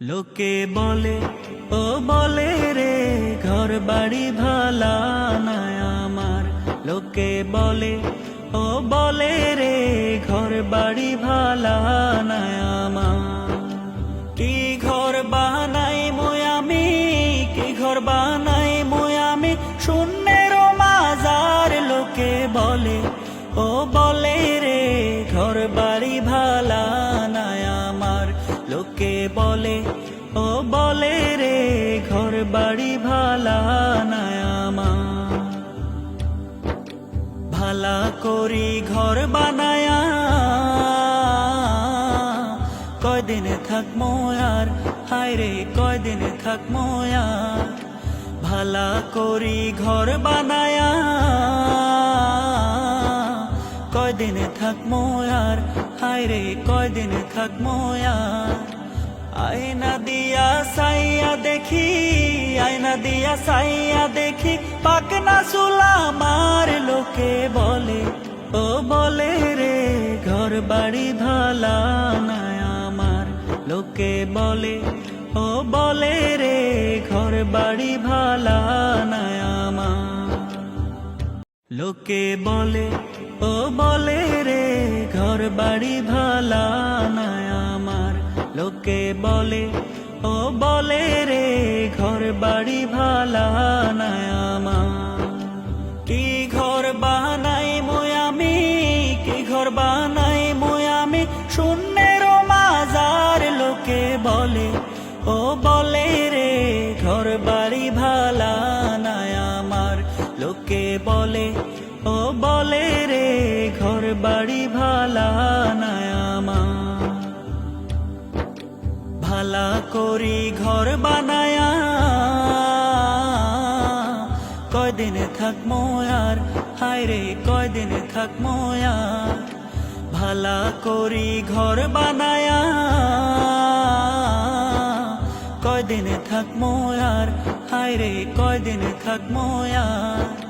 লোকে বলে, ও বলে রে ঘর বাড়ি ভালা না আমার। লোকে বলে, ও বলে রে ঘর বাড়ি ভালা না আমার। কি ঘর বানাই আমি, কি ঘর বানাই আমি? শূন্যের মাজার লোকে বলে, ও বলে ও বলে রে ঘর বাড়ি ভালা না আমার। ভালা করি ঘর বানায়া। কয়দিন থাকমো আর? হায় রে কয়দিন থাকমো আর? ভালা করি ঘর বানায়া। কয়দিন থাকমো আর? হায় রে কয়দিন থাকমো আর? আয়না দিয়া সাইয়া দেখি, আয়না দিয়া সাইয়া দেখি, পাকনা সুলা মার লোকে বলে, ও বলে রে ঘর বাড়ি ভালা না আমার লোকে বলে, ও বলে রে ঘর বাড়ি ভালা না আমার লোকে বলে, ও বলে রে ঘর বাড়ি ভালা না লোকে বলে, ও বলে রে ঘর বাড়ি ভালা আমার। কি ঘর বানাই আমি, কি ঘর বানাই আমি? শূন্যের মাজার লোকে বলে, ও বলে রে ঘর বাড়ি ভালা আমার। লোকে বলে, ও বলে রে ঘর বাড়ি ভালা না আমার। করি ঘর বানায়া। কয়দিন থাকমো আর? হায় রে কয়দিন থাকমো আর? ভালা করি ঘর বানায়া। কয়দিন থাকমো আর? হায় রে কয়দিন আর?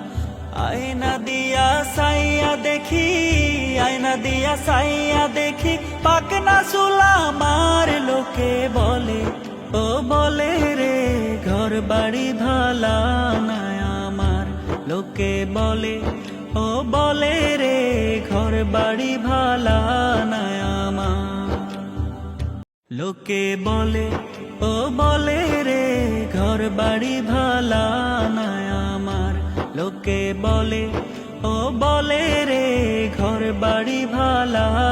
আয়না দিয়া সাইয়া দেখি, আয়না দিয়া সাইয়া দেখি, পাকনা সুলা মার লোকে বলে, ও বলে রে ঘর বাড়ি ভালা না আমার লোকে বলে, ও বলে রে ঘর বাড়ি ভালা না আমার লোকে বলে, ও বলে রে ঘর বাড়ি ভালা না আমার লোকে বলে ও বলে রে ঘর বাড়ি ভালা।